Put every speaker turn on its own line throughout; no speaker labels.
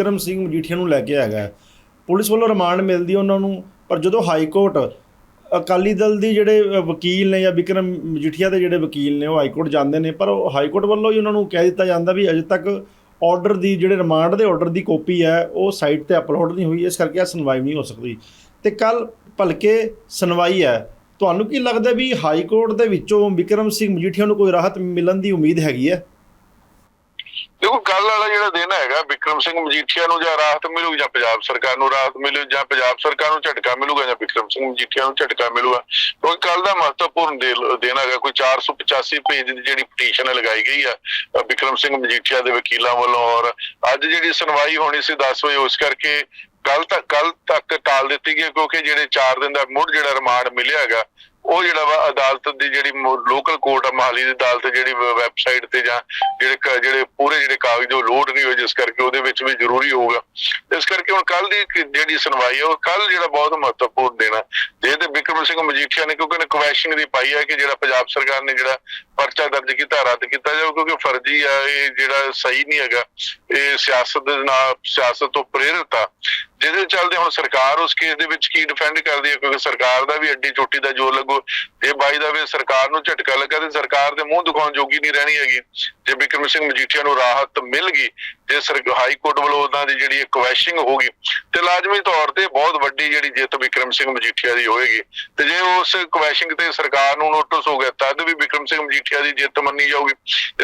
ਵਿਕਰਮ ਸਿੰਘ ਮਜੀਠੀਆ ਨੂੰ ਲੈ ਕੇ ਹੈਗਾ ਪੁਲਿਸ ਵੱਲੋਂ ਰਿਮਾਂਡ ਮਿਲਦੀ ਉਹਨਾਂ ਨੂੰ, ਪਰ ਜਦੋਂ ਹਾਈ ਕੋਰਟ, ਅਕਾਲੀ ਦਲ ਦੀ ਜਿਹੜੇ ਵਕੀਲ ਨੇ ਜਾਂ ਵਿਕਰਮ ਮਜੀਠੀਆ ਦੇ ਜਿਹੜੇ ਵਕੀਲ ਨੇ, ਉਹ ਹਾਈ ਕੋਰਟ ਜਾਂਦੇ ਨੇ, ਪਰ ਉਹ ਹਾਈ ਕੋਰਟ ਵੱਲੋਂ ਹੀ ਉਹਨਾਂ ਨੂੰ ਕਹਿ ਦਿੱਤਾ ਜਾਂਦਾ ਵੀ ਅਜੇ ਤੱਕ ਆਰਡਰ ਦੀ ਜਿਹੜੇ ਰਿਮਾਂਡ ਦੇ ਆਰਡਰ ਦੀ ਕਾਪੀ ਹੈ, ਉਹ ਸਾਈਟ ਤੇ ਅਪਲੋਡ ਨਹੀਂ ਹੋਈ, ਇਸ ਕਰਕੇ ਆ ਸੁਣਵਾਈ ਨਹੀਂ ਹੋ ਸਕਦੀ। ਤੇ ਕੱਲ ਭਲਕੇ ਸੁਣਵਾਈ ਹੈ। ਤੁਹਾਨੂੰ ਕੀ ਲੱਗਦਾ ਵੀ ਹਾਈ ਕੋਰਟ ਦੇ ਵਿੱਚੋਂ ਵਿਕਰਮ ਸਿੰਘ ਮਜੀਠੀਆ ਨੂੰ ਕੋਈ ਰਾਹਤ ਮਿਲਣ ਦੀ ਉਮੀਦ ਹੈਗੀ ਹੈ?
ਦੇਖੋ ਕੱਲ ਵਾਲਾ ਜਿਹੜਾ ਦਿਨ ਹੈਗਾ ਵਿਕਰਮ ਸਿੰਘ ਮਜੀਠੀਆ ਨੂੰ ਜਾਂ ਰਾਹਤ ਮਿਲੂ ਜਾਂ ਪੰਜਾਬ ਸਰਕਾਰ ਨੂੰ ਰਾਹਤ ਮਿਲੂ ਜਾਂ ਪੰਜਾਬ ਸਰਕਾਰ ਨੂੰ ਝਟਕਾ ਮਿਲੂਗਾ ਜਾਂ ਵਿਕਰਮ ਸਿੰਘ ਮਜੀਠੀਆ ਨੂੰ ਝਟਕਾ ਮਿਲੂਗਾ ਕਿਉਂਕਿ ਕੱਲ ਦਾ ਮਹੱਤਵਪੂਰਨ ਦਿਨ ਹੈਗਾ ਕੋਈ 485 ਪੇਜ ਦੀ ਜਿਹੜੀ ਪਟੀਸ਼ਨ ਲਗਾਈ ਗਈ ਆ ਅ, ਵਿਕਰਮ ਸਿੰਘ ਮਜੀਠੀਆ ਦੇ ਵਕੀਲਾਂ ਵੱਲੋਂ ਔਰ ਅੱਜ ਜਿਹੜੀ ਸੁਣਵਾਈ ਹੋਣੀ ਸੀ 10 ਵਜੇ ਉਸ ਕਰਕੇ ਕੱਲ ਤੱਕ ਕੱਲ ਤੱਕ ਟਾਲ ਦਿੱਤੀ ਗਈ ਕਿਉਂਕਿ ਜਿਹੜੇ 4 ਦਿਨ ਦਾ ਮੁੜ ਜਿਹੜਾ ਰਿਮਾਂਡ ਮਿਲਿਆ ਹੈਗਾ ਉਹ ਜਿਹੜਾ ਵਾ ਅਦਾਲਤ ਦੀ ਜਿਹੜੀ ਲੋਕਲ ਕੋਰਟ ਆ, ਮਹਾਲੀ ਦੀ ਅਦਾਲਤ ਜਿਹੜੀ ਵੈਬਸਾਈਟ ਤੇ ਜਾਂ ਜਿਹੜੇ ਜਿਹੜੇ ਪੂਰੇ ਜਿਹੜੇ ਕਾਗਜ਼ ਉਹ ਲੋਡ ਨਹੀਂ ਹੋਏ, ਜਿਸ ਕਰਕੇ ਉਹਦੇ ਵਿੱਚ ਵੀ ਜ਼ਰੂਰੀ ਹੋਊਗਾ। ਇਸ ਕਰਕੇ ਹੁਣ ਕੱਲ ਦੀ ਜਿਹੜੀ ਸੁਣਵਾਈ ਹੈ ਉਹ ਕੱਲ ਜਿਹੜਾ ਬਹੁਤ ਮਹੱਤਵਪੂਰਨ ਦੇਣਾ ਜੇ ਤੇ ਵਿਕਰਮ ਸਿੰਘ ਮਜੀਠੀਆ ਨੇ, ਕਿਉਂਕਿ ਨੇ ਕੁਐਸਚਨ ਦੀ ਪਾਈ ਹੈ ਕਿ ਜਿਹੜਾ ਪੰਜਾਬ ਸਰਕਾਰ ਨੇ ਜਿਹੜਾ ਪਰਚਾ ਦਰਜ ਕੀਤਾ, ਰੱਦ ਕੀਤਾ ਜਾਵੇ ਕਿਉਂਕਿ ਫਰਜ਼ੀ ਆ, ਇਹ ਜਿਹੜਾ ਸਹੀ ਨਹੀਂ ਹੈਗਾ। ਇਹ ਸਿਆਸਤ ਦੇ ਨਾਲ, ਸਿਆਸਤ ਤੋਂ ਪ੍ਰੇਰਿਤ ਆ। ਜਿਹਦੇ ਚੱਲਦੇ ਹੁਣ ਸਰਕਾਰ ਉਸ ਕੇਸ ਦੇ ਵਿੱਚ ਕੀ ਡਿਫੈਂਡ ਕਰਦੀ ਹੈ? ਕਿਉਂਕਿ ਸਰਕਾਰ ਦਾ ਵੀ ਅੱਡੀ ਚੋਟੀ ਦਾ ਜ਼ੋਰ ਲੱਗੋ। ਜੇ ਬਾਈ ਦਾ ਵੀ ਸਰਕਾਰ ਨੂੰ ਝਟਕਾ ਲੱਗਾ ਤੇ ਸਰਕਾਰ ਦੇ ਮੂੰਹ ਦਿਖਾਉਣ ਜੋਗੀ ਨਹੀਂ ਰਹਿਣੀ ਹੈਗੀ। ਜੇ ਬਿਕਰਮ ਸਿੰਘ ਮਜੀਠੀਆ ਨੂੰ ਰਾਹਤ ਮਿਲ ਗਈ ਜੇ ਸਰ ਹਾਈ ਕੋਰਟ ਵੱਲੋਂ ਉਹਨਾਂ ਦੀ ਜਿਹੜੀ ਕੁਐਸ਼ਿੰਗ ਹੋਗੀ ਤੇ ਲਾਜ਼ਮੀ ਤੌਰ ਤੇ ਬਹੁਤ ਵੱਡੀ ਜਿਹੜੀ ਜਿੱਤ ਵਿਕਰਮ ਸਿੰਘ ਮਜੀਠੀਆ ਦੀ ਹੋਏਗੀ। ਤੇ ਜੇ ਉਸ ਕੁਐਸ਼ਿੰਗ ਤੇ ਸਰਕਾਰ ਨੂੰ ਨੋਟਿਸ ਹੋ ਗਿਆ, ਤਦ ਵੀ ਵਿਕਰਮ ਸਿੰਘ ਮਜੀਠੀਆ ਦੀ ਜਿੱਤ ਮੰਨੀ ਜਾਊਗੀ।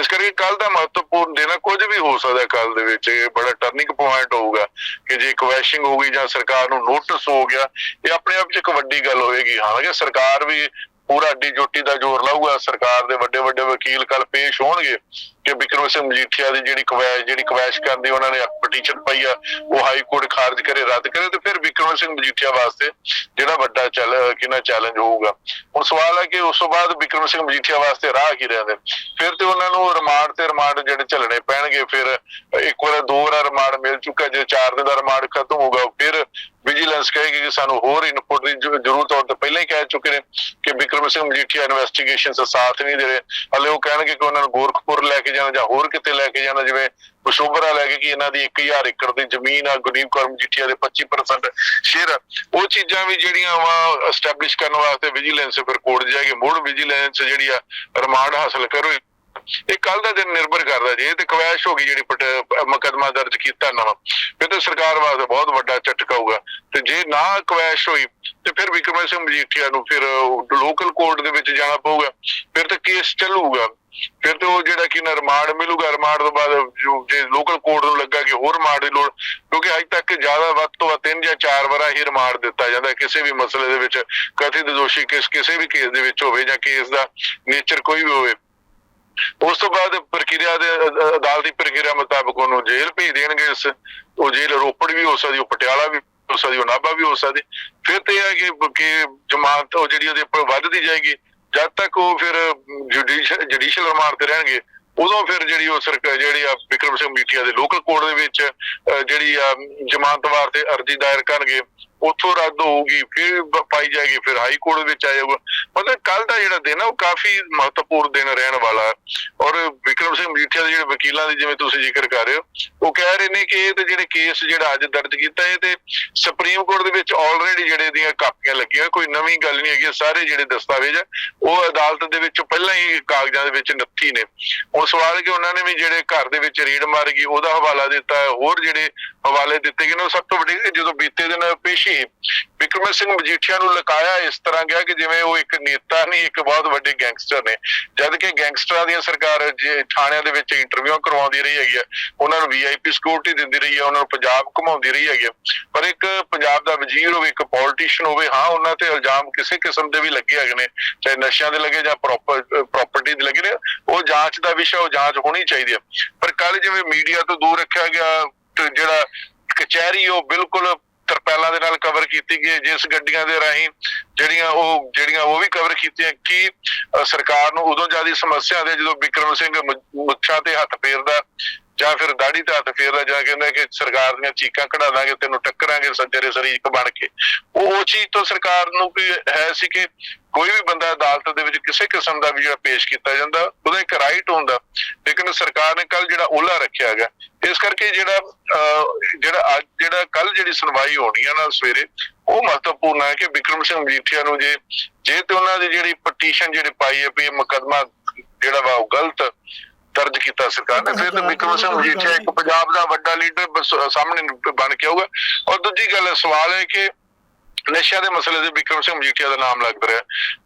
ਇਸ ਕਰਕੇ ਕੱਲ ਦਾ ਮਹੱਤਵਪੂਰਨ ਦਿਨ ਹੈ ਕੁਝ ਵੀ ਹੋ ਸਕਦਾ ਕੱਲ ਦੇ ਵਿੱਚ। ਇਹ ਬੜਾ ਟਰਨਿੰਗ ਪੁਆਇੰਟ ਹੋਊਗਾ ਕਿ ਜੇ ਕਵੈਸ਼ਿੰਗ ਹੋ ਗਈ ਜਾਂ ਸਰਕਾਰ ਨੂੰ ਨੋਟਿਸ ਹੋ ਗਿਆ, ਇਹ ਆਪਣੇ ਆਪ 'ਚ ਇੱਕ ਵੱਡੀ ਗੱਲ ਹੋਏਗੀ। ਹਾਲਾਂਕਿ ਸਰਕਾਰ ਵੀ ਪੂਰਾ ਅੱਡੀ ਜੋਟੀ ਦਾ ਜ਼ੋਰ ਲਾਊਗਾ, ਸਰਕਾਰ ਦੇ ਵੱਡੇ ਵੱਡੇ ਵਕੀਲ ਕੱਲ ਪੇਸ਼ ਹੋਣਗੇ। ਕਿ ਵਿਕਰਮ ਸਿੰਘ ਮਜੀਠੀਆ ਦੀ ਜਿਹੜੀ ਕਵੈਸ਼ ਜਿਹੜੀ ਕਵੈਸ਼ ਕਰਦੀ ਉਹਨਾਂ ਨੇ ਪਟੀਸ਼ਨ ਪਾਈ ਆ, ਉਹ ਹਾਈ ਕੋਰਟ ਖਾਰਜ ਕਰੇ, ਰੱਦ ਕਰੇ ਤੇ ਫਿਰ ਵਿਕਰਮ ਸਿੰਘ ਮਜੀਠੀਆ ਵਾਸਤੇ ਜਿਹੜਾ ਵੱਡਾ ਚੱਲ ਕਿੰਨਾ ਚੈਲੰਜ ਹੋਊਗਾ। ਹੁਣ ਸਵਾਲ ਹੈ ਕਿ ਉਸ ਤੋਂ ਬਾਅਦ ਵਿਕਰਮ ਸਿੰਘ ਮਜੀਠੀਆ ਵਾਸਤੇ ਰਾਹ ਕੀ ਰਹਿੰਦੇ? ਫਿਰ ਤੇ ਉਹਨਾਂ ਨੂੰ ਰਿਮਾਂਡ ਤੇ ਰਿਮਾਂਡ ਜਿਹੜੇ ਚੱਲਣੇ ਪੈਣਗੇ, ਫਿਰ ਇੱਕ ਵਾਰ, ਦੋ ਵਾਰ ਰਿਮਾਂਡ ਮਿਲ ਚੁੱਕਾ ਜੇ ਚਾਰ ਦਿਨ ਦਾ ਰਿਮਾਂਡ ਖਤਮ ਹੋਊਗਾ ਫਿਰ ਵਿਜੀਲੈਂਸ ਕਹੇਗੀ ਕਿ ਸਾਨੂੰ ਹੋਰ ਇਨਪੁਟ ਦੀ ਜ਼ਰੂਰਤ ਹੋਣ ਤੋਂ ਪਹਿਲਾਂ ਹੀ ਕਹਿ ਚੁੱਕੇ ਨੇ ਕਿ ਬਿਕਰਮ ਸਿੰਘ ਮਜੀਠੀਆ ਇਨਵੈਸਟੀਗੇਸ਼ਨ ਦਾ ਸਾਥ ਨਹੀਂ ਦੇ ਰਹੇ। ਹਲੇ ਉਹ ਕਹਿਣਗੇ ਕਿ ਉਹਨਾਂ ਨੂੰ ਗੋਰਖਪੁਰ ਲੈ ਕੇ ਜਾਣਾ ਜਾਂ ਹੋਰ ਕਿਤੇ ਲੈ ਕੇ ਜਾਣਾ, ਜਿਵੇਂ ਬਸ਼ੋਬਰਾ ਲੈ ਕੇ ਕਿ ਇਹਨਾਂ ਦੀ 1000 ਏਕੜ ਦੀ ਜ਼ਮੀਨ ਆ ਗੁਰਦੀਪ ਕੌਰ ਮਜੀਠੀਆ ਦੇ 25% ਸ਼ੇਅਰ ਉਹ ਚੀਜ਼ਾਂ ਵੀ ਜਿਹੜੀਆਂ ਵਾ ਐਸਟੈਬਲਿਸ਼ ਕਰਨ ਵਾਸਤੇ ਵਿਜੀਲੈਂਸ ਫਿਰ ਕੋਰਟ ਜਾਏਗੀ। ਮੁੜ ਵਿਜੀਲੈਂਸ ਜਿਹੜੀ ਆ, ਰਿਮਾਂਡ ਹਾਸਲ ਕਰੋ। ਇਹ ਕੱਲ ਦਾ ਦਿਨ ਨਿਰਭਰ ਕਰਦਾ ਜੇ। ਤੇ ਕਵੈਸ਼ ਹੋ ਗਈ ਜਿਹੜੀ ਮੁਕਦਮਾ ਦਰਜ ਕੀਤਾ ਨਵਾਂ ਫਿਰ ਤੇ ਸਰਕਾਰ ਵਾਸਤੇ ਬਹੁਤ ਵੱਡਾ ਝਟਕਾ ਹੋਊਗਾ। ਤੇ ਜੇ ਨਾ ਕਵੈਸ਼ ਹੋਈ, ਤੇ ਫਿਰ ਵਿਕਰਮ ਸਿੰਘ ਮਜੀਠੀਆ ਨੂੰ ਫਿਰ ਲੋਕਲ ਕੋਰਟ ਦੇ ਵਿੱਚ ਜਾਣਾ ਪਊਗਾ। ਫਿਰ ਤੇ ਕੇਸ ਚੱਲੂਗਾ। ਫਿਰ ਤੇ ਉਹ ਜਿਹੜਾ ਕਿ ਰਿਮਾਂਡ ਮਿਲੂਗਾ ਰਿਮਾਂਡ ਤੋਂ ਬਾਅਦ ਜੇ ਲੋਕਲ ਕੋਰਟ ਨੂੰ ਲੱਗਾ ਕਿ ਹੋਰ ਰਿਮਾਂਡ ਦੀ ਲੋੜ, ਕਿਉਂਕਿ ਅੱਜ ਤੱਕ ਜ਼ਿਆਦਾ ਵੱਧ ਤੋਂ ਤਿੰਨ ਜਾਂ ਚਾਰ ਵਾਰਾ ਹੀ ਰਿਮਾਂਡ ਦਿੱਤਾ ਜਾਂਦਾ ਕਿਸੇ ਵੀ ਮਸਲੇ ਦੇ ਵਿੱਚ ਕਥਿਤ ਦੋਸ਼ੀ ਕਿਸ, ਕਿਸੇ ਵੀ ਕੇਸ ਦੇ ਵਿੱਚ ਹੋਵੇ ਜਾਂ ਕੇਸ ਦਾ ਨੇਚਰ ਕੋਈ ਵੀ ਹੋਵੇ। ਉਸ ਤੋਂ ਬਾਅਦ ਪ੍ਰਕਿਰਿਆ ਦੇ ਅਦਾਲਤੀ ਪ੍ਰਕਿਰਿਆ ਮੁਤਾਬਕ ਉਹਨੂੰ ਜੇਲ੍ਹ ਭੇਜ ਦੇਣਗੇ ਇਸ, ਉਹ ਜੇਲ੍ਹ ਰੋਪੜ ਵੀ ਹੋ ਸਕਦੀ, ਉਹ ਪਟਿਆਲਾ ਵੀ ਹੋ ਸਕਦੀ, ਉਹ ਨਾਭਾ ਵੀ ਹੋ ਸਕਦੀ। ਫਿਰ ਤੇ ਇਹ ਹੈ ਕਿ ਕਿ ਜਮਾਨਤ ਉਹ ਜਿਹੜੀ ਉਹਦੇ ਉੱਪਰ ਵੱਧਦੀ ਜਾਏਗੀ ਜਦ ਤੱਕ ਉਹ ਫਿਰ ਜੁਡੀਸ਼ੀਅਲ ਜੁਡੀਸ਼ੀਅਲ ਰਿਮਾਂਡ ਤੇ ਰਹਿਣਗੇ ਉਦੋਂ ਫਿਰ ਜਿਹੜੀ ਉਹ ਸਰਕਾਰ ਜਿਹੜੀ ਆ ਵਿਕਰਮ ਸਿੰਘ ਮੀਠੀਆ ਦੇ ਲੋਕਲ ਕੋਰਟ ਦੇ ਵਿੱਚ ਅ, ਜਿਹੜੀ ਆ ਜ਼ਮਾਨਤ ਵਾਸਤੇ ਅਰਜ਼ੀ ਦਾਇਰ ਕਰਨਗੇ ਉੱਥੋਂ ਰੱਦ ਹੋਊਗੀ, ਫਿਰ ਪਾਈ ਜਾਏਗੀ, ਫਿਰ ਹਾਈ ਕੋਰਟ ਵਿੱਚ ਆ ਜਾਊਗਾ। ਮਤਲਬ ਕੱਲ ਦਾ ਜਿਹੜਾ ਦਿਨ ਆ, ਉਹ ਕਾਫੀ ਮਹੱਤਵਪੂਰਨ ਦਿਨ ਰਹਿਣ ਵਾਲਾ ਹੈ। ਔਰ ਵਿਕਰਮ ਸਿੰਘ ਮਜੀਠੀਆ ਦੇ ਜਿਹੜੇ ਵਕੀਲਾਂ ਦੀ ਜਿਵੇਂ ਤੁਸੀਂ ਜ਼ਿਕਰ ਕਰ ਰਹੇ ਹੋ, ਉਹ ਕਹਿ ਰਹੇ ਨੇ ਕਿ ਇਹ ਤੇ ਜਿਹੜੇ ਕੇਸ ਜਿਹੜਾ ਅੱਜ ਦਰਜ ਕੀਤਾ, ਇਹ ਤੇ ਸੁਪਰੀਮ ਕੋਰਟ ਦੇ ਵਿੱਚ ਆਲਰੇਡੀ ਜਿਹੜੇ ਦੀਆਂ ਕਾਪੀਆਂ ਲੱਗੀਆਂ ਕੋਈ ਨਵੀਂ ਗੱਲ ਨਹੀਂ ਹੈਗੀ ਸਾਰੇ ਜਿਹੜੇ ਦਸਤਾਵੇਜ਼ ਆ, ਉਹ ਅਦਾਲਤ ਦੇ ਵਿੱਚ ਪਹਿਲਾਂ ਹੀ ਕਾਗਜ਼ਾਂ ਦੇ ਵਿੱਚ ਨੱਥੀ ਨੇ। ਹੁਣ ਸਵਾਲ ਹੈ ਕਿ ਉਹਨਾਂ ਨੇ ਵੀ ਜਿਹੜੇ ਘਰ ਦੇ ਵਿੱਚ ਰੀਡ ਮਾਰ ਗਈ, ਉਹਦਾ ਹਵਾਲਾ ਦਿੱਤਾ, ਹੋਰ ਜਿਹੜੇ ਹਵਾਲੇ ਦਿੱਤੇ ਗਏ ਨੇ। ਉਹ ਸਭ ਤੋਂ ਵੱਡੀ ਜਦੋਂ ਬੀਤੇ ਦਿਨ ਪੇਸ਼ੀ ਵਿਕਰਮ ਸਿੰਘ ਮਜੀਠੀਆ ਨੂੰ ਲਕਾਇਆ, ਇਸ ਤਰ੍ਹਾਂ ਗਿਆ ਕਿ ਜਿਵੇਂ ਉਹ ਇੱਕ ਨੇਤਾ ਨਹੀਂ, ਇੱਕ ਬਹੁਤ ਵੱਡੇ ਗੈਂਗਸਟਰ ਨੇ। ਜਦ ਕਿ ਗੈਂਗਸਟਰਾਂ ਦੀਆਂ ਸਰਕਾਰ ਜੇ ਥਾਣਿਆਂ ਦੇ ਵਿੱਚ ਇੰਟਰਵਿਊ ਕਰਵਾਉਂਦੀ ਰਹੀ ਹੈਗੀ ਹੈ ਉਹਨਾਂ ਨੂੰ ਵੀਆਈਪੀ ਸਿਕਿਉਰਿਟੀ ਦਿੰਦੀ ਰਹੀ ਹੈ ਉਹਨਾਂ ਨੂੰ ਪੰਜਾਬ ਘੁਮਾਉਂਦੀ ਰਹੀ ਹੈਗੀ ਪਰ ਇੱਕ ਪੰਜਾਬ ਦਾ ਵਜ਼ੀਰ ਹੋਵੇ, ਇੱਕ ਪੋਲੀਟੀਸ਼ੀਅਨ ਹੋਵੇ, ਹਾਂ, ਉਹਨਾਂ ਤੇ ਇਲਜ਼ਾਮ ਕਿਸੇ ਕਿਸਮ ਦੇ ਵੀ ਲੱਗੇ ਹੈਗੇ ਨੇ। ਚਾਹੇ ਨਸ਼ਿਆਂ ਦੇ ਲੱਗੇ ਜਾਂ ਪ੍ਰਾਪਰਟੀ ਦੇ ਲੱਗੇ ਨੇ। ਉਹ ਜਾਂਚ ਦਾ ਵਿਸ਼ਾ, ਉਹ ਜਾਂਚ ਹੋਣੀ ਚਾਹੀਦੀ ਹੈ ਪਰ ਕੱਲ ਜਿਵੇਂ ਮੀਡੀਆ ਤੋਂ ਦੂਰ ਰੱਖਿਆ ਗਿਆ ਜਿਹੜਾ ਕਚਹਿਰੀ, ਉਹ ਬਿਲਕੁਲ ਤਰਪੈਲਾਂ ਦੇ ਨਾਲ ਕਵਰ ਕੀਤੀ ਗਈ ਜਿਸ ਗੱਡੀਆਂ ਦੇ ਰਾਹੀਂ ਜਿਹੜੀਆਂ ਉਹ ਜਿਹੜੀਆਂ ਉਹ ਵੀ ਕਵਰ ਕੀਤੀਆਂ ਕਿ ਸਰਕਾਰ ਨੂੰ ਉਦੋਂ ਜ਼ਿਆਦਾ ਸਮੱਸਿਆ ਦੇ ਜਦੋਂ ਵਿਕਰਮ ਸਿੰਘ ਮੁੱਛਾਂ ਤੇ ਹੱਥ ਫੇਰਦਾ ਜਾਂ ਫਿਰ ਦਾੜੀ ਤੇ ਹੱਥ ਫੇਰਦਾ ਜਾਂ ਕਹਿੰਦਾ ਕਿ ਸਰਕਾਰ ਦੀਆਂ ਚੀਕਾਂ ਕਢਾ ਦਾਂਗੇ, ਤੈਨੂੰ ਟੱਕਰਾਂਗੇ ਸੱਜਰੇ ਸਰੀਕ ਬਣ ਕੇ। ਉਹ ਉਹ ਚੀਜ਼ ਤੋਂ ਸਰਕਾਰ ਨੂੰ ਵੀ ਹੈ ਸੀ ਕਿ ਕੋਈ ਵੀ ਬੰਦਾ ਅਦਾਲਤ ਦੇ ਵਿੱਚ ਕਿਸੇ ਕਿਸਮ ਦਾ ਵੀ ਜਿਹੜਾ ਪੇਸ਼ ਕੀਤਾ ਜਾਂਦਾ ਉਹਦਾ ਇੱਕ ਰਾਈਟ ਹੁੰਦਾ। ਲੇਕਿਨ ਸਰਕਾਰ ਨੇ ਕੱਲ ਜਿਹੜਾ ਓਲਾ ਰੱਖਿਆ ਹੈਗਾ ਇਸ ਕਰਕੇ ਜਿਹੜਾ ਜਿਹੜਾ ਅੱਜ ਜਿਹੜਾ ਕੱਲ ਜਿਹੜੀ ਸੁਣਵਾਈ ਹੋਣੀ ਆ ਨਾ ਸਵੇਰੇ ਉਹ ਮਹੱਤਵਪੂਰਨ ਹੈ ਕਿ ਵਿਕਰਮ ਸਿੰਘ ਮਜੀਠੀਆ ਨੂੰ ਜੇ ਜੇ ਤੇ ਉਹਨਾਂ ਦੀ ਜਿਹੜੀ ਪਟੀਸ਼ਨ ਜਿਹੜੀ ਪਾਈ ਹੈ ਵੀ ਇਹ ਮੁਕੱਦਮਾ ਜਿਹੜਾ ਵਾ ਉਹ ਗਲਤ ਦਰਜ ਕੀਤਾ ਸਰਕਾਰ ਨੇ ਫਿਰ ਤਾਂ ਵਿਕਰਮ ਸਿੰਘ ਮਜੀਠੀਆ ਇੱਕ ਪੰਜਾਬ ਦਾ ਵੱਡਾ ਲੀਡਰ ਸਾਹਮਣੇ ਬਣ ਕੇ ਆਊਗਾ। ਔਰ ਦੂਜੀ ਗੱਲ ਸਵਾਲ ਹੈ ਕਿ ਨਸ਼ਿਆਂ ਦੇ ਮਸਲੇ ਦੇ ਵਿਕਰਮ ਸਿੰਘ ਮਜੀਠੀਆ ਦਾ ਨਾਮ ਲੱਗ ਰਿਹਾ।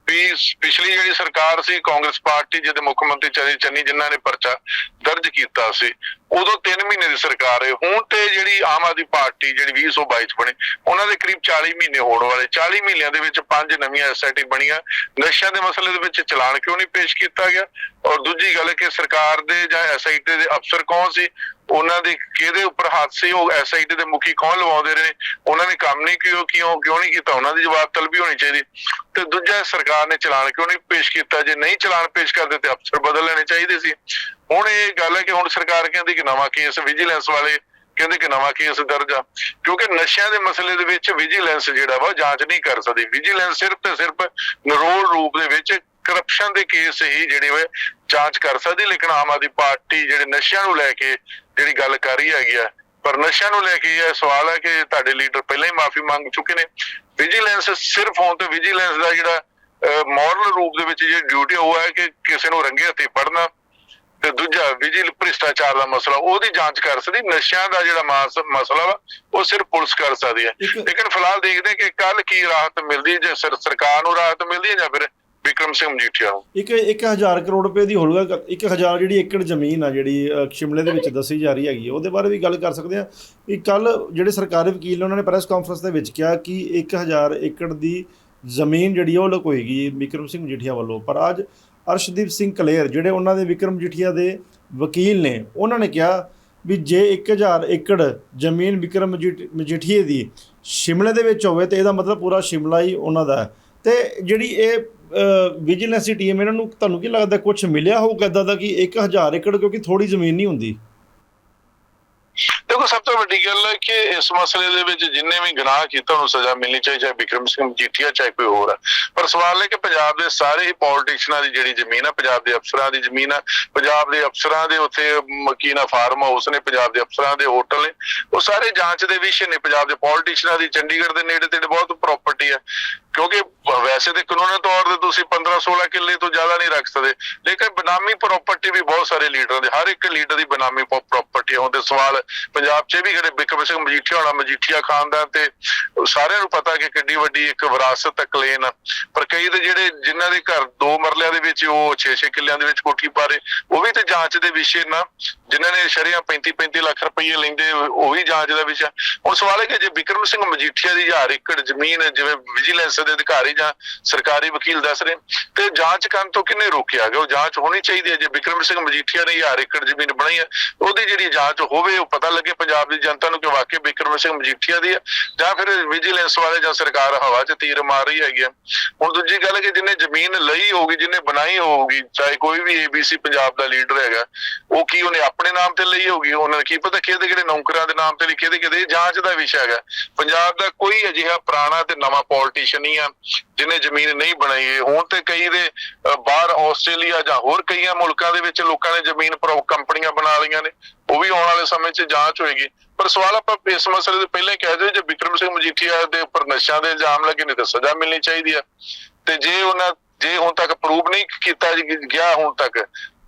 ਵੀ ਪਿਛਲੀ ਜਿਹੜੀ ਸਰਕਾਰ ਸੀ, ਕਾਂਗਰਸ ਪਾਰਟੀ ਜਿਹਦੇ ਮੁੱਖ ਮੰਤਰੀ ਚੰਨੀ ਚੰਨੀ ਜਿਨ੍ਹਾਂ ਨੇ ਪਰਚਾ ਦਰਜ ਕੀਤਾ ਸੀ ਉਦੋਂ 3 ਮਹੀਨੇ ਦੀ ਸਰਕਾਰ ਹੈ। ਹੁਣ ਤੇ ਜਿਹੜੀ ਆਮ ਆਦਮੀ ਪਾਰਟੀ ਜਿਹੜੀ 2022 ਚ ਬਣੀ, ਉਹਨਾਂ ਦੇ ਕਰੀਬ 40 ਮਹੀਨੇ ਹੋਣ ਵਾਲੇ। 40 ਮਹੀਨਿਆਂ ਦੇ ਵਿੱਚ ਪੰਜ ਨਵੀਆਂ ਐਸਆਈਟੀ ਬਣੀਆਂ। ਨਸ਼ਿਆਂ ਦੇ ਮਸਲੇ ਦੇ ਵਿੱਚ ਚਲਾਨ ਕਿਉਂ ਨਹੀਂ ਪੇਸ਼ ਕੀਤਾ ਗਿਆ? ਔਰ ਦੂਜੀ ਗੱਲ ਕਿ ਸਰਕਾਰ ਦੇ ਜਾਂ ਐਸਆਈਟੀ ਦੇ ਅਫਸਰ ਕੌਣ ਸੀ? ਉਹਨਾਂ ਦੇ ਕਿਹਦੇ ਉੱਪਰ ਹੱਥ ਸੀ? ਉਹ ਐਸਆਈਟੀ ਦੇ ਮੁਖੀ ਕੌਣ ਲਵਾਉਂਦੇ ਰਹੇ? ਉਹਨਾਂ ਨੇ ਕੰਮ ਨਹੀਂ ਕਿਉਂ ਕਿਉਂ ਕਿਉਂ ਨਹੀਂ ਕੀਤਾ? ਉਹਨਾਂ ਦੀ ਜਵਾਬ ਤਲਬੀ ਹੋਣੀ ਚਾਹੀਦੀ। ਤੇ ਦੂਜਾ, ਸਰਕਾਰ ਨੇ ਚਲਾਨ ਕਿਉਂ ਨਹੀਂ ਪੇਸ਼ ਕੀਤਾ? ਜੇ ਨਹੀਂ ਚਲਾਨ ਪੇਸ਼ ਕਰਦੇ ਤੇ ਅਫਸਰ ਬਦਲ ਲੈਣੇ ਚਾਹੀਦੇ ਸੀ। ਹੁਣ ਇਹ ਗੱਲ ਹੈ ਕਿ ਹੁਣ ਸਰਕਾਰ ਕਹਿੰਦੀ ਕਿ ਨਵਾਂ ਕੇਸ ਵਿਜੀਲੈਂਸ ਵਾਲੇ ਕਹਿੰਦੇ ਕਿ ਨਵਾਂ ਕੇਸ ਦਰਜ ਆ। ਕਿਉਂਕਿ ਨਸ਼ਿਆਂ ਦੇ ਮਸਲੇ ਦੇ ਵਿੱਚ ਵਿਜੀਲੈਂਸ ਜਿਹੜਾ ਵਾ ਜਾਂਚ ਨਹੀਂ ਕਰ ਸਕਦੀ। ਵਿਜੀਲੈਂਸ ਸਿਰਫ ਤੇ ਸਿਰਫ ਨਰੋਲ ਰੂਪ ਦੇ ਵਿੱਚ ਕਰਪਸ਼ਨ ਦੇ ਕੇਸ ਹੀ ਜਿਹੜੇ ਵੇ ਜਾਂਚ ਕਰ ਸਕਦੀ, ਲੇਕਿਨ ਆਮ ਆਦਮੀ ਪਾਰਟੀ ਜਿਹੜੇ ਨਸ਼ਿਆਂ ਨੂੰ ਲੈ ਕੇ ਜਿਹੜੀ ਗੱਲ ਕਰ ਰਹੀ ਹੈਗੀ ਆ, ਪਰ ਨਸ਼ਿਆਂ ਨੂੰ ਲੈ ਕੇ ਇਹ ਸਵਾਲ ਹੈ ਕਿ ਤੁਹਾਡੇ ਲੀਡਰ ਪਹਿਲਾਂ ਹੀ ਮਾਫੀ ਮੰਗ ਚੁੱਕੇ ਨੇ। ਵਿਜੀਲੈਂਸ ਸਿਰਫ ਹੁਣ ਤੇ ਵਿਜੀਲੈਂਸ ਦਾ ਜਿਹੜਾ ਮੋਰਲ ਰੂਪ ਦੇ ਵਿੱਚ ਜਿਹੜੀ ਡਿਊਟੀ ਉਹ ਹੈ ਕਿ ਕਿਸੇ ਨੂੰ ਰੰਗੇ ਹੱਥੀ ਪੜਨਾ ਤੇ ਦੂਜਾ ਵਿਜੀਲ ਭ੍ਰਿਸ਼ਟਾਚਾਰ ਦਾ ਮਸਲਾ ਉਹਦੀ ਜਾਂਚ ਕਰ ਸਕਦੀ ਨਸ਼ਿਆਂ ਦਾ ਜਿਹੜਾ ਮਾਸ ਮਸਲਾ ਵਾ ਉਹ ਸਿਰਫ ਪੁਲਿਸ ਕਰ ਸਕਦੀ ਹੈ। ਲੇਕਿਨ ਫਿਲਹਾਲ ਦੇਖਦੇ ਕਿ ਕੱਲ ਕੀ ਰਾਹਤ ਮਿਲਦੀ ਜੇ ਸਰ- ਸਰਕਾਰ ਨੂੰ ਰਾਹਤ ਮਿਲਦੀ ਹੈ ਜਾਂ ਫਿਰ ਵਿਕਰਮ ਸਿੰਘ ਮਜੀਠੀਆ
ਇੱਕ 1000 ਕਰੋੜ ਰੁਪਏ ਦੀ ਹੋਲਗਾ 1000 ਜਿਹੜੀ ਏਕੜ ਜ਼ਮੀਨ ਆ ਜਿਹੜੀ ਸ਼ਿਮਲੇ ਦੇ ਵਿੱਚ ਦੱਸੀ ਜਾ ਰਹੀ ਹੈਗੀ ਉਹਦੇ ਬਾਰੇ ਵੀ ਗੱਲ ਕਰ ਸਕਦੇ ਆ ਕਿ ਕੱਲ ਜਿਹੜੇ ਸਰਕਾਰੀ ਵਕੀਲ ਨੇ ਉਹਨਾਂ ਨੇ ਪ੍ਰੈਸ ਕਾਨਫਰੰਸ ਦੇ ਵਿੱਚ ਕਿਹਾ ਕਿ 1000 ਏਕੜ ਦੀ ਜ਼ਮੀਨ ਜਿਹੜੀ ਉਹ ਲਕੋਏਗੀ ਵਿਕਰਮ ਸਿੰਘ ਮਜੀਠੀਆ ਵੱਲੋਂ। ਪਰ ਅੱਜ ਅਰਸ਼ਦੀਪ ਸਿੰਘ ਕਲੇਰ, ਜਿਹੜੇ ਉਹਨਾਂ ਦੇ ਵਿਕਰਮ ਮਜੀਠੀਆ ਦੇ ਵਕੀਲ ਨੇ, ਉਹਨਾਂ ਨੇ ਕਿਹਾ ਵੀ ਜੇ 1000 ਏਕੜ ਜ਼ਮੀਨ ਵਿਕਰਮ ਮਜੀਠ- ਮਜੀਠੀਏ ਦੀ ਸ਼ਿਮਲੇ ਦੇ ਵਿੱਚ ਹੋਵੇ, ਤੇ ਇਹਦਾ ਮਤਲਬ ਪੂਰਾ ਸ਼ਿਮਲਾ ਹੀ ਉਹਨਾਂ ਦਾ ਹੈ। ਤੇ ਜਿਹੜੀ ਇਹ ਵਿਜੀਲੈਂਸ ਦੀ ਟੀਮ ਇਹਨਾਂ ਨੂੰ, ਤੁਹਾਨੂੰ ਕੀ ਲੱਗਦਾ ਕੁਝ ਮਿਲਿਆ ਹੋਊਗਾ ਇਦਾਂ ਦਾ ਕਿ 1000 ਏਕੜ ਕਿਉਂਕਿ ਥੋੜੀ ਜ਼ਮੀਨ ਨਹੀਂ ਹੁੰਦੀ?
ਦੇਖੋ, ਸਭ ਤੋਂ ਵੱਡੀ ਗੱਲ ਹੈ ਕਿ ਇਸ ਮਸਲੇ ਦੇ ਵਿੱਚ ਜਿੰਨੇ ਵੀ ਗੁਨਾਹ ਕੀਤਾ, ਉਹਨੂੰ ਸਜ਼ਾ ਮਿਲਣੀ ਚਾਹੀਦੀ ਚਾਹੇ ਵਿਕਰਮ ਸਿੰਘ ਮਜੀਠੀਆ ਚਾਹੇ ਕੋਈ ਹੋਰ ਹੈ। ਪਰ ਸਵਾਲ ਹੈ ਕਿ ਪੰਜਾਬ ਦੇ ਸਾਰੇ ਹੀ ਪੋਲੀਟੀਸ਼ੀਅਨਾਂ ਦੀ ਜਿਹੜੀ ਜ਼ਮੀਨ ਹੈ, ਪੰਜਾਬ ਦੇ ਅਫਸਰਾਂ ਦੀ ਜ਼ਮੀਨ ਹੈ, ਪੰਜਾਬ ਦੇ ਅਫਸਰਾਂ ਦੇ ਉੱਥੇ ਮਕੀਨਾ ਫਾਰਮ ਹਾਊਸ ਨੇ, ਪੰਜਾਬ ਦੇ ਅਫਸਰਾਂ ਦੇ ਹੋਟਲ ਨੇ, ਉਹ ਸਾਰੇ ਜਾਂਚ ਦੇ ਵਿਸ਼ੇ ਨੇ। ਪੰਜਾਬ ਦੇ ਪੋਲੀਟੀਸ਼ੀਅਨਾਂ ਦੀ ਚੰਡੀਗੜ੍ਹ ਦੇ ਨੇੜੇ ਤੇੜੇ ਬਹੁਤ ਪ੍ਰਾਪਰਟੀ ਹੈ। ਕਿਉਂਕਿ ਵੈਸੇ ਤੇ ਕਾਨੂੰਨੀ ਤੌਰ ਤੇ ਤੁਸੀਂ 15 16 ਕਿੱਲੇ ਤੋਂ ਜ਼ਿਆਦਾ ਨਹੀਂ ਰੱਖ ਸਕਦੇ। ਲੇਕਿਨ ਬਨਾਮੀ ਪ੍ਰਾਪਰਟੀ ਵੀ ਬਹੁਤ ਸਾਰੇ ਲੀਡਰਾਂ ਦੇ, ਹਰ ਇੱਕ ਲੀਡਰ ਦੀ ਬਨਾਮੀ ਪ੍ਰਾਪਰਟੀ ਹੁੰਦੇ ਸਵਾਲ ਪੰਜਾਬ 'ਚ ਵੀ ਜਿਹੜੇ ਬਿਕਰਮ ਸਿੰਘ ਮਜੀਠੀਆ ਹੋਣਾ, ਮਜੀਠੀਆ ਖਾਨਦਾਨ ਤੇ ਸਾਰਿਆਂ ਨੂੰ ਪਤਾ ਕਿ ਕਿੱਡੀ ਵੱਡੀ ਇੱਕ ਵਿਰਾਸਤ ਹੈ ਕਲੇਨ ਪਰ ਕਈ ਤੇ ਜਿਹੜੇ ਜਿਨ੍ਹਾਂ ਦੇ ਘਰ ਦੋ ਮਰਲਿਆਂ ਦੇ ਵਿੱਚ ਉਹ 6-6 ਕਿੱਲਿਆਂ ਦੇ ਵਿੱਚ ਕੋਠੀ ਪਾ ਰਹੇ ਉਹ ਵੀ ਤੇ ਜਾਂਚ ਦੇ ਵਿਸ਼ੇ ਨਾ। ਜਿਨ੍ਹਾਂ ਨੇ ਸ਼ਰੀਆਂ 35-35 ਲੱਖ ਰੁਪਏ ਲੈਂਦੇ ਉਹ ਵੀ ਜਾਂਚ ਦਾ ਵਿਸ਼ਾ ਹੁਣ ਸਵਾਲ ਹੈ ਕਿ ਜੇ ਵਿਕਰਮ ਸਿੰਘ ਮਜੀਠੀਆ ਦੀ ਹਜ਼ਾਰ ਏਕੜ ਜ਼ਮੀਨ ਜਿਵੇਂ ਵਿਜੀਲੈਂਸ ਦੇ ਅਧਿਕਾਰੀ ਜਾਂ ਸਰਕਾਰੀ ਵਕੀਲ ਦੱਸ ਰਹੇ, ਤੇ ਜਾਂਚ ਕਰਨ ਤੋਂ ਕਿੰਨੇ ਰੋਕਿਆ ਗਿਆ? ਉਹ ਜਾਂਚ ਹੋਣੀ ਚਾਹੀਦੀ ਹੈ। ਜੇ ਵਿਕਰਮ ਸਿੰਘ ਮਜੀਠੀਆ ਨੇ ਹਜ਼ਾਰ ਏਕੜ ਜ਼ਮੀਨ ਬਣਾਈ ਹੈ, ਉਹਦੀ ਜਿਹੜੀ ਜਾਂਚ ਹੋਵੇ, ਉਹ ਪਤਾ ਲੱਗੇ ਪੰਜਾਬ ਦੀ ਜਨਤਾ ਨੂੰ ਕਿ ਵਾਕਿਆ ਵਿਕਰਮ ਸਿੰਘ ਮਜੀਠੀਆ ਦੀ ਹੈ, ਜਾਂ ਫਿਰ ਵਿਜੀਲੈਂਸ ਵਾਲੇ ਜਾਂ ਸਰਕਾਰ ਹਵਾ 'ਚ ਤੀਰ ਮਾਰ ਰਹੀ ਹੈਗੀ ਹੈ। ਹੁਣ ਦੂਜੀ ਗੱਲ ਹੈ ਕਿ ਜਿਹਨੇ ਜ਼ਮੀਨ ਲਈ ਹੋਊਗੀ, ਜਿਹਨੇ ਬਣਾਈ ਹੋਊਗੀ, ਚਾਹੇ ਕੋਈ ਵੀ ਏਬੀਸੀ ਪੰਜਾਬ ਦਾ ਲੀਡਰ ਹੈਗਾ, ਉਹ ਕੀ ਉਹਨੇ ਆਪਣੇ ਨਾਮ ਤੇ ਲਈ ਹੋਊਗੀ, ਉਹਨਾਂ ਨੂੰ ਕੀ ਪਤਾ ਕਿਹਦੇ ਕਿਹੜੇ ਨੌਕਰਾਂ ਦੇ ਨਾਮ ਤੇ ਲਈ ਕਿਹਦੇ ਕਿਹਦੇ ਜਾਂਚ ਦਾ ਵਿਸ਼ਾ ਹੈਗਾ। ਪੰਜਾਬ ਦਾ ਕੋਈ ਅਜਿਹਾ ਪੁਰਾਣਾ ਤੇ ਨਵਾਂ ਪੋਲੀਟੀਸ਼ੀਅਨ ਨਹੀਂ ਆ, ਜਿਹਨੇ ਜ਼ਮੀਨ ਨਹੀਂ ਬਣਾਈ ਹੁਣ ਤੇ ਕਈ ਦੇ ਬਾਹਰ ਆਸਟ੍ਰੇਲੀਆ ਜਾਂ ਹੋਰ ਕਈਆਂ ਮੁਲਕਾਂ ਦੇ ਵਿੱਚ ਲੋਕਾਂ ਨੇ ਜ਼ਮੀਨ ਕੰਪਨੀਆਂ ਬਣਾ ਲਈਆਂ ਨੇ, ਉਹ ਵੀ ਆਉਣ ਵਾਲੇ ਸਮੇਂ 'ਚ ਜਾਂਚ ਹੋਏਗੀ। ਪਰ ਸਵਾਲ ਆਪਾਂ ਇਸ ਮਸਲੇ ਦੇ ਪਹਿਲਾਂ ਕਹਿ ਦਿਓ, ਜੇ ਵਿਕਰਮ ਸਿੰਘ ਮਜੀਠੀਆ ਦੇ ਉੱਪਰ ਨਸ਼ਿਆਂ ਦੇ ਇਲਜ਼ਾਮ ਲੱਗੇ ਨੇ ਤਾਂ ਸਜ਼ਾ ਮਿਲਣੀ ਚਾਹੀਦੀ ਆ। ਤੇ ਜੇ ਉਹਨਾਂ, ਜੇ ਹੁਣ ਤੱਕ ਪ੍ਰੂਵ ਨਹੀਂ ਕੀਤਾ ਗਿਆ, ਹੁਣ ਤੱਕ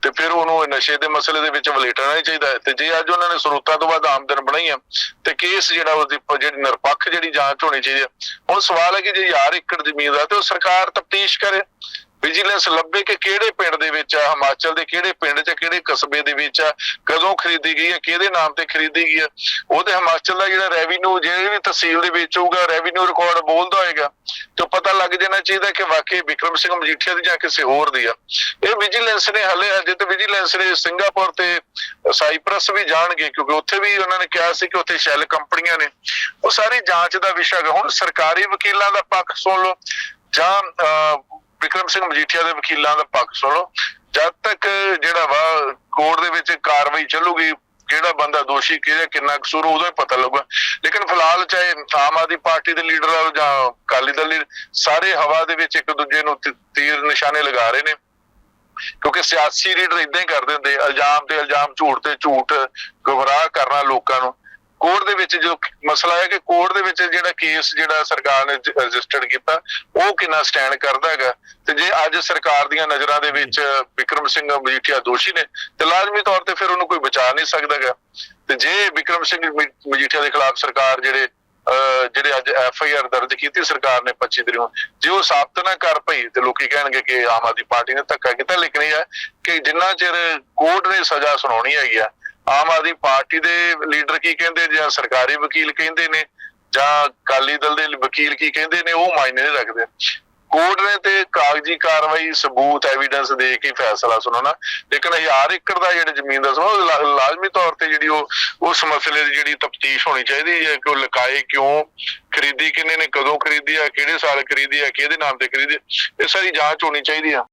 ਤੇ ਫਿਰ ਉਹਨੂੰ ਨਸ਼ੇ ਦੇ ਮਸਲੇ ਦੇ ਵਿੱਚ ਵਲੇਟਣਾ ਨਹੀਂ ਚਾਹੀਦਾ ਤੇ ਜੇ ਅੱਜ ਉਹਨਾਂ ਨੇ ਸਰੋਤਾਂ ਤੋਂ ਬਾਅਦ ਆਮਦਨ ਬਣਾਈ ਆ ਤੇ ਕੇਸ ਜਿਹੜਾ ਉਹਦੀ ਜਿਹੜੀ ਨਿਰਪੱਖ ਜਿਹੜੀ ਜਾਂਚ ਹੋਣੀ ਚਾਹੀਦੀ ਹੈ, ਹੁਣ ਸਵਾਲ ਹੈ ਕਿ ਜੇ ਯਾਰ ਏਕੜ ਜ਼ਮੀਨ ਦਾ ਤੇ ਉਹ ਸਰਕਾਰ ਤਫਤੀਸ਼ ਕਰੇ। ਵਿਜੀਲੈਂਸ ਲੱਭੇ ਕਿ ਕਿਹੜੇ ਪਿੰਡ ਦੇ ਵਿੱਚ ਆ ਹਿਮਾਚਲ ਦੇ ਕਿਹੜੇ ਪਿੰਡ 'ਚ ਕਿਹੜੇ ਕਸਬੇ ਦੇ ਵਿੱਚ ਆ ਕਦੋਂ ਖਰੀਦੀ ਗਈ ਹੈ ਕਿਹਦੇ ਨਾਮ ਤੇ ਖਰੀਦੀ ਗਈ ਹੈ ਉਹ ਤੇ ਹਿਮਾਚਲ ਦਾ ਜਿਹੜਾ ਰੈਵਨਿਊ ਜਿਹੜੀ ਵੀ ਤਹਿਸੀਲ ਦੇ ਵਿੱਚ ਹੋਊਗਾ ਰੈਵਨਿਊ ਰਿਕਾਰਡ ਬੋਲਦਾ ਹੋਏਗਾ ਤੇ ਪਤਾ ਲੱਗ ਜਾਣਾ ਚਾਹੀਦਾ ਕਿ ਵਾਕਈ ਵਿਕਰਮ ਸਿੰਘ ਮਜੀਠੀਆ ਦੀ ਜਾਂ ਕਿਸੇ ਹੋਰ ਦੀ ਆ। ਇਹ ਵਿਜੀਲੈਂਸ ਨੇ ਹਲੇ ਹਜੇ ਤੇ ਵਿਜੀਲੈਂਸ ਨੇ ਸਿੰਗਾਪੁਰ ਤੇ ਸਾਈਪ੍ਰਸ ਵੀ ਜਾਣਗੇ ਕਿਉਂਕਿ ਉੱਥੇ ਵੀ ਉਹਨਾਂ ਨੇ ਕਿਹਾ ਸੀ ਕਿ ਉੱਥੇ ਸ਼ੈਲ ਕੰਪਨੀਆਂ ਨੇ। ਉਹ ਸਾਰੀ ਜਾਂਚ ਦਾ ਵਿਸ਼ਾ ਹੈ ਹੁਣ ਸਰਕਾਰੀ ਵਕੀਲਾਂ ਦਾ ਪੱਖ ਸੁਣ ਲਓ ਜਾਂ ਅਹ, ਵਿਕਰਮ ਸਿੰਘ ਮਜੀਠੀਆ ਦੇ ਵਕੀਲਾਂ ਦਾ ਪੱਖ ਸੁਣ। ਜਦ ਤੱਕ ਜਿਹੜਾ ਵਾ ਕੋਰਟ ਦੇ ਵਿੱਚ ਕਾਰਵਾਈ ਚੱਲੂਗੀ, ਕਿਹੜਾ ਬੰਦਾ ਦੋਸ਼ੀ, ਕਿਹਦਾ ਕਿੰਨਾ ਕਸੂਰ, ਉਦੋਂ ਹੀ ਪਤਾ ਲੱਗੂਗਾ। ਲੇਕਿਨ ਫਿਲਹਾਲ ਚਾਹੇ ਆਮ ਆਦਮੀ ਪਾਰਟੀ ਦੇ ਲੀਡਰ ਆ ਜਾਂ ਅਕਾਲੀ ਦਲ ਲੀਡਰ, ਸਾਰੇ ਹਵਾ ਦੇ ਵਿੱਚ ਇੱਕ ਦੂਜੇ ਨੂੰ ਤੀਰ ਨਿਸ਼ਾਨੇ ਲਗਾ ਰਹੇ ਨੇ। ਕਿਉਂਕਿ ਸਿਆਸੀ ਲੀਡਰ ਇਦਾਂ ਹੀ ਕਰਦੇ ਹੁੰਦੇ ਇਲਜ਼ਾਮ ਤੇ ਇਲਜ਼ਾਮ ਝੂਠ ਤੇ ਝੂਠ ਗੁੰਮਰਾਹ ਕਰਨਾ ਲੋਕਾਂ ਨੂੰ। ਕੋਰਟ ਦੇ ਵਿੱਚ ਜੋ ਮਸਲਾ ਹੈ ਕਿ ਕੋਰਟ ਦੇ ਵਿੱਚ ਜਿਹੜਾ ਕੇਸ ਜਿਹੜਾ ਸਰਕਾਰ ਨੇ ਰਜਿਸਟਰਡ ਕੀਤਾ, ਉਹ ਕਿੰਨਾ ਸਟੈਂਡ ਕਰਦਾ ਹੈਗਾ? ਤੇ ਜੇ ਅੱਜ ਸਰਕਾਰ ਦੀਆਂ ਨਜ਼ਰਾਂ ਦੇ ਵਿੱਚ ਵਿਕਰਮ ਸਿੰਘ ਮਜੀਠੀਆ ਦੋਸ਼ੀ ਨੇ, ਤੇ ਲਾਜ਼ਮੀ ਤੌਰ ਤੇ ਫਿਰ ਉਹਨੂੰ ਕੋਈ ਬਚਾ ਨਹੀਂ ਸਕਦਾਗਾ ਤੇ ਜੇ ਵਿਕਰਮ ਸਿੰਘ ਮਜੀਠੀਆ ਦੇ ਖਿਲਾਫ ਸਰਕਾਰ ਜਿਹੜੇ, ਅਹ, ਜਿਹੜੇ ਅੱਜ ਐਫ ਆਈ ਆਰ ਦਰਜ ਕੀਤੀ ਸਰਕਾਰ ਨੇ 25 ਤਰੀਕ ਨੂੰ, ਜੇ ਉਹ ਸਾਬਤ ਨਾ ਕਰ ਪਈ, ਤੇ ਲੋਕੀ ਕਹਿਣਗੇ ਕਿ ਆਮ ਆਦਮੀ ਪਾਰਟੀ ਨੇ ਧੱਕਾ ਕੀਤਾ, ਲੇਕਿਨ ਇਹ ਹੈ ਕਿ ਜਿੰਨਾ ਚਿਰ ਕੋਰਟ ਨੇ ਸਜ਼ਾ ਸੁਣਾਉਣੀ ਹੈਗੀ ਆ ਆਮ ਆਦਮੀ ਪਾਰਟੀ ਦੇ ਲੀਡਰ ਕੀ ਕਹਿੰਦੇ ਜਾਂ ਸਰਕਾਰੀ ਵਕੀਲ ਕਹਿੰਦੇ ਨੇ ਜਾਂ ਅਕਾਲੀ ਦਲ ਦੇ ਵਕੀਲ ਕੀ ਕਹਿੰਦੇ ਨੇ, ਉਹ ਮਾਇਨੇ ਨਹੀਂ ਰੱਖਦੇ। ਕੋਰਟ ਨੇ ਤੇ ਕਾਗਜ਼ੀ ਕਾਰਵਾਈ, ਸਬੂਤ ਐਵੀਡੈਂਸ ਦੇ ਕੇ ਫੈਸਲਾ ਸੁਣਾਉਣਾ ਲੇਕਿਨ ਹਜ਼ਾਰ ਏਕੜ ਦਾ ਜਿਹੜਾ ਜ਼ਮੀਨ ਦਾ ਸਮਾਂ ਲਾਜ਼ਮੀ ਤੌਰ ਤੇ ਜਿਹੜੀ ਉਹ, ਉਸ ਮਸਲੇ ਦੀ ਜਿਹੜੀ ਤਫਤੀਸ਼ ਹੋਣੀ ਚਾਹੀਦੀ ਹੈ ਕਿ ਉਹ ਲਕਾਏ ਕਿਉਂ, ਖਰੀਦੀ ਕਿੰਨੇ ਨੇ, ਕਦੋਂ ਖਰੀਦੀ ਆ, ਕਿਹੜੇ ਸਾਲ ਖਰੀਦੀ ਆ, ਕਿਹਦੇ ਨਾਮ ਤੇ ਖਰੀਦੀ ਇਹ ਸਾਰੀ ਜਾਂਚ ਹੋਣੀ ਚਾਹੀਦੀ ਆ।